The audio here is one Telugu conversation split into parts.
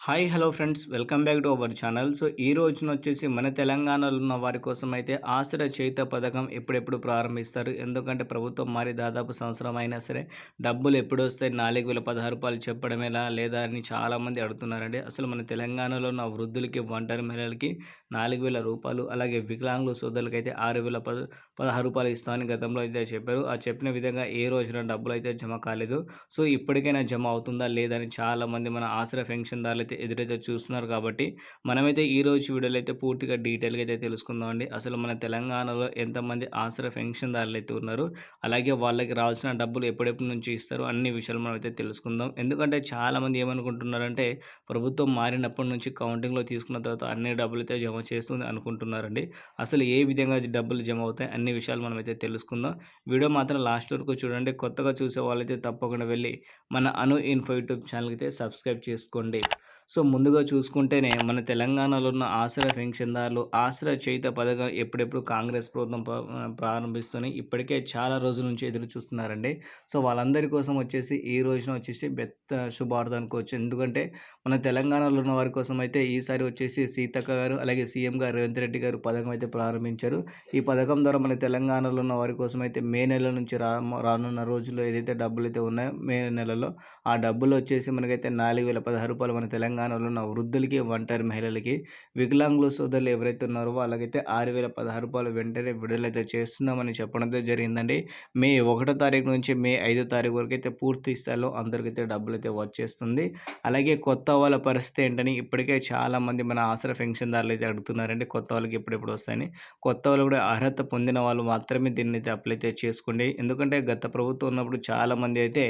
Hi hello friends welcome back to our channel so ఈ రోజున వచ్చేసి మన తెలంగాణలో ఉన్న వారి కోసం అయితే ఆశ్రయ చేత పథకం ఎప్పుడెప్పుడు ప్రారంభిస్తారు? ఎందుకంటే ప్రభుత్వం మారి దాదాపు సంవత్సరం అయినా సరే డబ్బులు ఎప్పుడు వస్తాయి? నాలుగు వేల పదహారు రూపాయలు చెప్పడం ఎలా? లేదా అని చాలామంది అడుగుతున్నారండి. అసలు మన తెలంగాణలో ఉన్న వృద్ధులకి ఒంటరి మహిళలకి నాలుగు వేల రూపాయలు అలాగే వికలాంగుల సోదరులకి అయితే ఆరు వేల పద పదహారు రూపాయలు ఇస్తామని గతంలో అయితే చెప్పారు. ఆ చెప్పిన విధంగా ఏ రోజున డబ్బులు అయితే జమ కాలేదు? సో ఇప్పటికైనా జమ అవుతుందా లేదని చాలామంది మన ఆశ్రయ పెన్షన్దారులు అయితే ఎదురైతే చూస్తున్నారు కాబట్టి మనమైతే ఈ రోజు వీడియోలో అయితే పూర్తిగా డీటెయిల్గా అయితే తెలుసుకుందాం అండి అసలు మన తెలంగాణలో ఎంతమంది ఆశ్రయ పెన్షన్దారులు అయితే ఉన్నారు అలాగే వాళ్ళకి రావాల్సిన డబ్బులు ఎప్పుడెప్పటి నుంచి ఇస్తారు అన్ని విషయాలు మనం అయితే తెలుసుకుందాం. ఎందుకంటే చాలామంది ఏమనుకుంటున్నారంటే ప్రభుత్వం మారినప్పటి నుంచి కౌంటింగ్లో తీసుకున్న తర్వాత అన్ని డబ్బులు అయితే జమ చేస్తుంది అనుకుంటున్నారండి. అసలు ఏ విధంగా డబ్బులు జమ అవుతాయి అన్ని విషయాలు మనం అయితే తెలుసుకుందాం. వీడియో మాత్రం లాస్ట్ వరకు చూడండి. కొత్తగా చూసే వాళ్ళైతే తప్పకుండా వెళ్ళి మన అను ఇన్ఫో యూట్యూబ్ ఛానల్కి అయితే సబ్స్క్రైబ్ చేసుకోండి. సో ముందుగా చూసుకుంటేనే మన తెలంగాణలో ఉన్న ఆశ్రయ పెన్షన్దారులు ఆశ్రయ చేత పథకం ఎప్పుడెప్పుడు కాంగ్రెస్ ప్రభుత్వం ప్ర- ప్రారంభిస్తూనే ఇప్పటికే చాలా రోజుల నుంచి ఎదురు చూస్తున్నారండి. సో వాళ్ళందరి కోసం వచ్చేసి ఈ రోజున వచ్చేసి బెత్త శుభార్త అనుకోవచ్చు ఎందుకంటే మన తెలంగాణలో ఉన్న వారి కోసం అయితే ఈసారి వచ్చేసి సీతక్క గారు అలాగే సీఎం గారు రేవంత్ రెడ్డి గారు పథకం అయితే ప్రారంభించారు. ఈ పథకం ద్వారా మన తెలంగాణలో ఉన్న వారి కోసం అయితే మే నెల నుంచి రా రానున్న రోజుల్లో ఏదైతే డబ్బులు అయితే ఉన్నాయో మే నెలలో ఆ డబ్బులు వచ్చేసి మనకైతే నాలుగు వేల పదహారు రూపాయలు మన తెలంగాణ తెలంగాణలో ఉన్న వృద్ధులకి ఒంటరి మహిళలకి వికలాంగుల సోదరులు ఎవరైతే ఉన్నారో వాళ్ళకైతే ఆరు వేల పదహారు రూపాయలు వెంటనే విడుదలైతే చేస్తున్నామని చెప్పడంతో జరిగిందండి. మే ఒకటో తారీఖు నుంచి మే ఐదో తారీఖు వరకు అయితే పూర్తి స్థాయిలో అందరికైతే డబ్బులు అయితే వచ్చేస్తుంది. అలాగే కొత్త వాళ్ళ పరిస్థితి ఏంటని ఇప్పటికే చాలామంది మన ఆసరా పెన్షన్దారులు అయితే అడుగుతున్నారండి. కొత్త వాళ్ళకి ఎప్పుడెప్పుడు వస్తాయని. కొత్త వాళ్ళు కూడా అర్హత పొందిన వాళ్ళు మాత్రమే దీన్ని అయితే అప్లై అయితే చేసుకోండి. ఎందుకంటే గత ప్రభుత్వం ఉన్నప్పుడు చాలామంది అయితే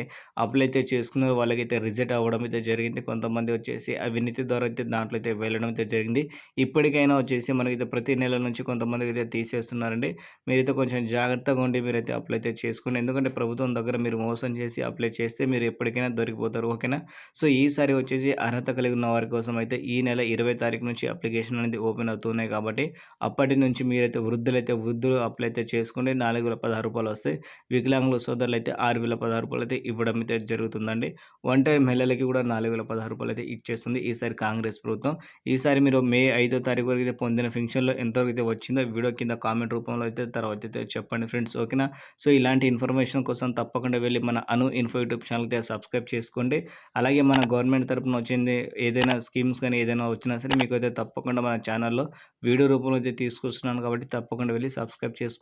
అప్లై అయితే చేసుకున్నారు. వాళ్ళకైతే రిజెక్ట్ అవ్వడం అయితే జరిగింది. కొంతమంది వచ్చేసి అవినీతి ద్వారా అయితే దాంట్లో అయితే వెళ్ళడం అయితే జరిగింది. ఇప్పటికైనా వచ్చేసి మనకైతే ప్రతి నెల నుంచి కొంతమందికి అయితే తీసేస్తున్నారండి. మీరైతే కొంచెం జాగ్రత్తగా ఉండి మీరైతే అప్లై అయితే చేసుకోండి. ఎందుకంటే ప్రభుత్వం దగ్గర మీరు మోసం చేసి అప్లై చేస్తే మీరు ఎప్పటికైనా దొరికిపోతారు. ఓకేనా? సో ఈసారి వచ్చేసి అర్హత కలిగి ఉన్న వారి కోసం అయితే ఈ నెల ఇరవై తారీఖు నుంచి అప్లికేషన్ అనేది ఓపెన్ అవుతున్నాయి కాబట్టి అప్పటి నుంచి మీరైతే వృద్ధులైతే వృద్ధులు అప్లై అయితే చేసుకోండి. నాలుగు వేల పదహారు రూపాయలు వస్తాయి వికలాంగుల సోదరులు అయితే ఆరు వేల పదహారు రూపాయలు అయితే ఇవ్వడం అయితే జరుగుతుందండి. ఒంటరి మహిళలకి కూడా నాలుగు వేల పదహారు రూపాయలు అయితే చేస్తుంది. ఈసారి కాంగ్రెస్ ప్రభుత్వం. ఈసారి మీరు మే ఐదో తారీఖు వరకు అయితే పొందిన ఫంక్షన్లో ఎంతవరకు అయితే వచ్చిందో వీడియో కింద కామెంట్ రూపంలో అయితే తర్వాత అయితే చెప్పండి ఫ్రెండ్స్. ఓకేనా? సో ఇలాంటి ఇన్ఫర్మేషన్ కోసం తప్పకుండా వెళ్ళి మన అను ఇన్ఫో యూట్యూబ్ ఛానల్ అయితే సబ్స్క్రైబ్ చేసుకోండి. అలాగే మన గవర్నమెంట్ తరపున వచ్చింది ఏదైనా స్కీమ్స్ కానీ ఏదైనా వచ్చినా సరే మీకు అయితే తప్పకుండా మన ఛానల్లో వీడియో రూపంలో అయితే తీసుకొస్తున్నాను కాబట్టి తప్పకుండా వెళ్ళి సబ్స్క్రైబ్ చేసుకోండి.